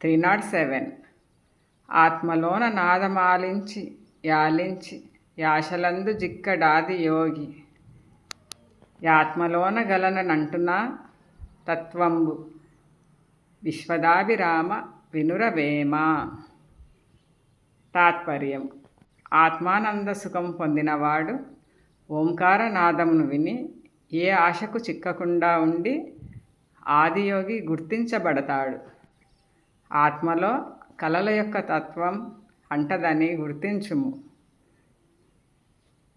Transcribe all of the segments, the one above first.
Three naught seven. ఆత్మలోన నాదమాలించి యాలించి యాశలందు జిక్కడాది యోగి. యాత్మలోన గలననంటున్నా తత్వంబు. విశ్వదాభిరామ వినురవేమ. తాత్పర్యం. ఆత్మానంద సుఖం పొందినవాడు ఓంకారనాదమును విని ఏ ఆశకు చిక్కకుండా ఉండి ఆదియోగి గుర్తించబడతాడు. ఆత్మలో కలల యొక్క తత్వం అంటదని గుర్తించుము.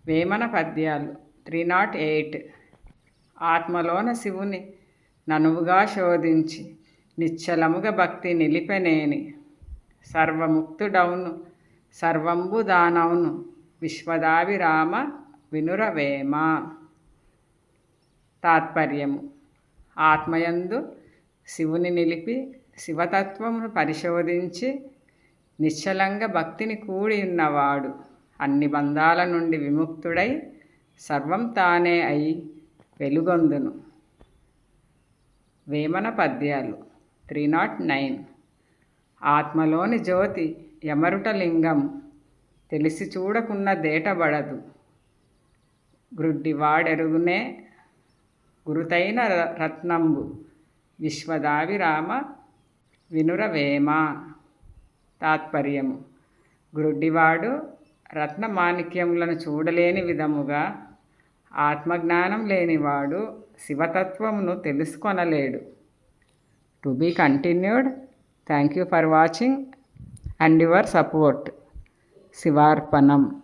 వేమన పద్యాలు త్రీ నాట్ ఎయిట్. ఆత్మలోన శివుని ననువుగా శోధించి నిశ్చలముగా భక్తి నిలిపెనేని. సర్వముక్తుడౌను సర్వంబు దానవును విశ్వదాభిరామ వినురవేమ. తాత్పర్యము ఆత్మయందు శివుని నిలిపి శివతత్వమును పరిశోధించి నిశ్చలంగా భక్తిని కూడి ఉన్నవాడు అన్ని బంధాల నుండి విముక్తుడై సర్వం తానే అయి వెలుగొందును. వేమన పద్యాలు త్రీ నాట్ నైన్. ఆత్మలోని జ్యోతి యమరుట లింగం తెలిసి చూడకున్న దేటబడదు గ్రుడ్డివాడెరుగునే గురుతైన ర- రత్నంబు విశ్వదావిరామ వినురవేమ తాత్పర్యము. గ్రుడ్డివాడు రత్నమాణిక్యములను చూడలేని విధముగా ఆత్మజ్ఞానం లేనివాడు శివతత్వమును తెలుసుకొనలేడు. To be continued thank you for watching and your support. శివార్పణం.